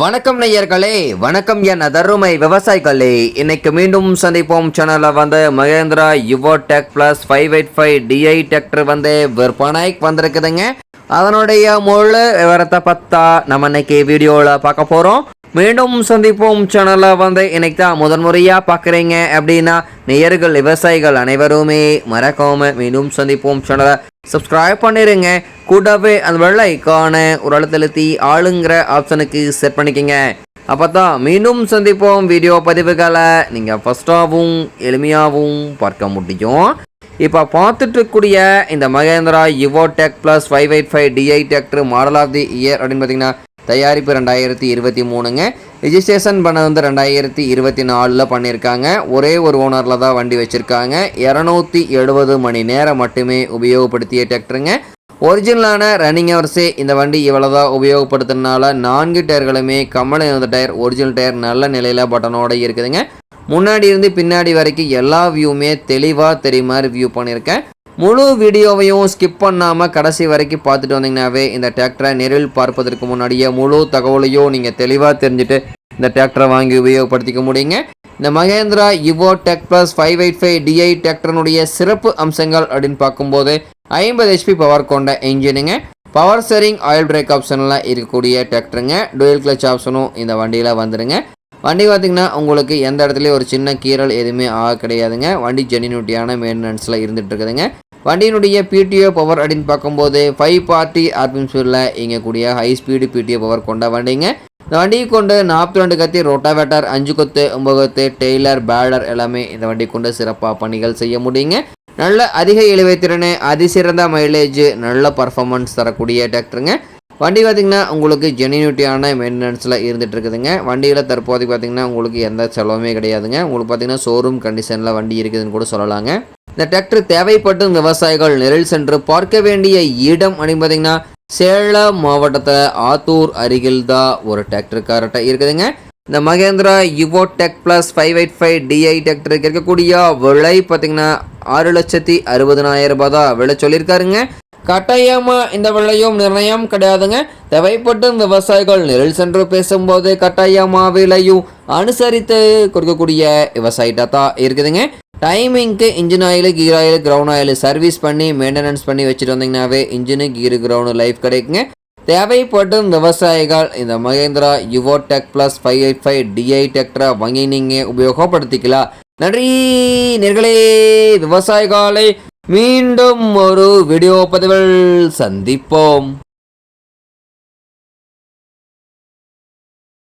வணக்கம் நேயர்களே வணக்கம் என் அதருமை விவசாயிகளே. இன்னைக்கு மீண்டும் சந்திப்போம். சேனலில் வந்து Mahindra Yuvo Tech plus five eight five DI tractor வந்து விற்பனைக்கு வந்திருக்குதுங்க. அதனுடைய முழு விவரத்தை பார்த்தா நம்ம இன்னைக்கு வீடியோவில் பார்க்க போகிறோம் மீண்டும் சந்திப்போம். சேனலை வந்து இன்னைக்கு தான் முதன்முறையாக பார்க்குறீங்க. அப்படின்னா நேயர்கள் விவசாயிகள் அனைவருமே மறக்காமல் மீண்டும் சந்திப்போம். சேனலை சப்ஸ்கிரைப் பண்ணிடுங்க கூடவே அந்த வெள்ள ஐக்கானை ஒரு அழுத்தழுத்தி ஆளுங்கிற ஆப்ஷனுக்கு செட் பண்ணிக்கோங்க. அப்போ தான் மீண்டும் சந்திப்போம் வீடியோ பதிவுகளை. நீங்கள் ஃபஸ்ட்டாகவும் எளிமையாகவும் பார்க்க முடியும். இப்போ பார்த்துட்டு இருக்கக்கூடிய இந்த Mahindra Yuvo Tech plus five eight five DI tractor model of the year அப்படின்னு பார்த்தீங்கன்னா தயாரிப்பு ரெண்டாயிரத்தி இருபத்தி மூணுங்க. ரிஜிஸ்ட்ரேஷன் பண்ண வந்து ரெண்டாயிரத்தி இருபத்தி நாலில் பண்ணியிருக்காங்க. ஒரே ஒரு ஓனரில் தான் வண்டி வச்சுருக்காங்க. இரநூத்தி எழுபது மணி நேரம் மட்டுமே உபயோகப்படுத்திய டிராக்டருங்க ஒரிஜினலான ரன்னிங் ஹவர்ஸே இந்த வண்டி இவ்வளோ தான் உபயோகப்படுத்துறதுனால நான்கு டயர்களுமே கம்மலை இருந்த டயர் ஒரிஜினல் டயர் நல்ல நிலையில் பட்டனோட இருக்குதுங்க. முன்னாடி இருந்து பின்னாடி வரைக்கும் எல்லா வியூவுமே தெளிவாக தெரிய மாதிரி வியூ பண்ணியிருக்கேன். முழு வீடியோவையும் ஸ்கிப் பண்ணாமல் கடைசி வரைக்கும் பார்த்துட்டு வந்தீங்கன்னாவே இந்த டிராக்டரை நேரில் பார்ப்பதற்கு முன்னாடியே முழு தகவலையும் நீங்கள் தெளிவாக தெரிஞ்சுட்டு இந்த டிராக்டரை வாங்கி உபயோகப்படுத்திக்க முடியுங்க. இந்த Mahindra Yuvo tech plus five eight five DI டிராக்டருடைய சிறப்பு அம்சங்கள் அப்படின்னு பார்க்கும்போது ஐம்பது ஹெச்பி பவர் கொண்ட இன்ஜினுங்க பவர் ஸ்டரிங் ஆயில் பிரேக் ஆப்ஷனில் இருக்கக்கூடிய டிராக்டருங்க டூயல் கிளச் ஆப்ஷனும் இந்த வண்டியில் வந்துடுங்க வண்டி பார்த்திங்கன்னா உங்களுக்கு எந்த இடத்துலையும் ஒரு சின்ன கீறல் எதுவுமே ஆக கிடையாதுங்க. வண்டி ஜெனினியூட்டியான மெயின்டெனன்ஸில் இருந்துகிட்டு இருக்குதுங்க. வண்டியினுடைய பிடிஓ பவர் அப்படின்னு பார்க்கும்போது ஃபைவ் பார்ட்டி ஆர்பிஎம் இயங்கக்கூடிய ஹை ஸ்பீடு பிடிஓ பவர் கொண்ட வண்டிங்க. இந்த வண்டியை கொண்டு நாற்பத்தி ரெண்டு கத்தி ரோட்டாவேட்டர் அஞ்சு கொத்து ஒம்பது கொத்து டெய்லர் பேலர் எல்லாமே இந்த வண்டி கொண்டு சிறப்பாக பணிகள் செய்ய முடியுங்க. நல்ல அதிக இழுவைத்திறன் அதிசிறந்த மைலேஜ் நல்ல பர்ஃபார்மன்ஸ் தரக்கூடிய டிராக்டருங்க வண்டி பார்த்திங்கன்னா உங்களுக்கு ஜெனியூட்டியான மெயின்டெனன்ஸில் இருந்துட்டு இருக்குதுங்க. வண்டியில் தற்போதைக்கு பார்த்திங்கன்னா உங்களுக்கு எந்த செலவுமே கிடையாதுங்க. உங்களுக்கு பார்த்திங்கன்னா ஷோரூம் கண்டிஷனில் வண்டி இருக்குதுன்னு கூட சொல்லலாங்க. இந்த டிராக்டர் தேவைப்படும் விவசாயிகள் நேரில் சென்று பார்க்க வேண்டிய இடம் அப்படின்னு பார்த்தீங்கன்னா சேலம் மாவட்டத்தில் ஆத்தூர் அருகில் தான் ஒரு டிராக்டர் இருக்குதுங்க. இந்த Mahindra Yuvo tech plus five eight five DI டிராக்டருக்கு இருக்கக்கூடிய விலை பார்த்தீங்கன்னா ஆறு லட்சத்தி அறுபதனாயிரம் ரூபாய் தான் விலை சொல்லியிருக்காருங்க. கட்டாயமா இந்த விலையும் நிர்ணயம் கிடையாதுங்க. தேவைப்பட்டும் விவசாயிகள் நிழல் சென்று பேசும்போது கட்டாயமா விலையும் அனுசரித்து கொடுக்கக்கூடிய விவசாயிட்டா தான் இருக்குதுங்க. டைமிங்க்கு engine oil gear oil crown oil service பண்ணி மெயின்டெனன்ஸ் பண்ணி வச்சுட்டு வந்தீங்கன்னாவே இன்ஜினு கீர் கிரவுண்டு லைஃப் கிடைக்குங்க. தேவைப்படும் விவசாயிகள் இந்த Mahindra Yuvo tech plus five eight five DI டெக்டரை வாங்கி நீங்கள் உபயோகப்படுத்திக்கலாம். நன்றி நேர்களே விவசாயிகளை மீண்டும் ஒரு வீடியோ பதிவில் சந்திப்போம்.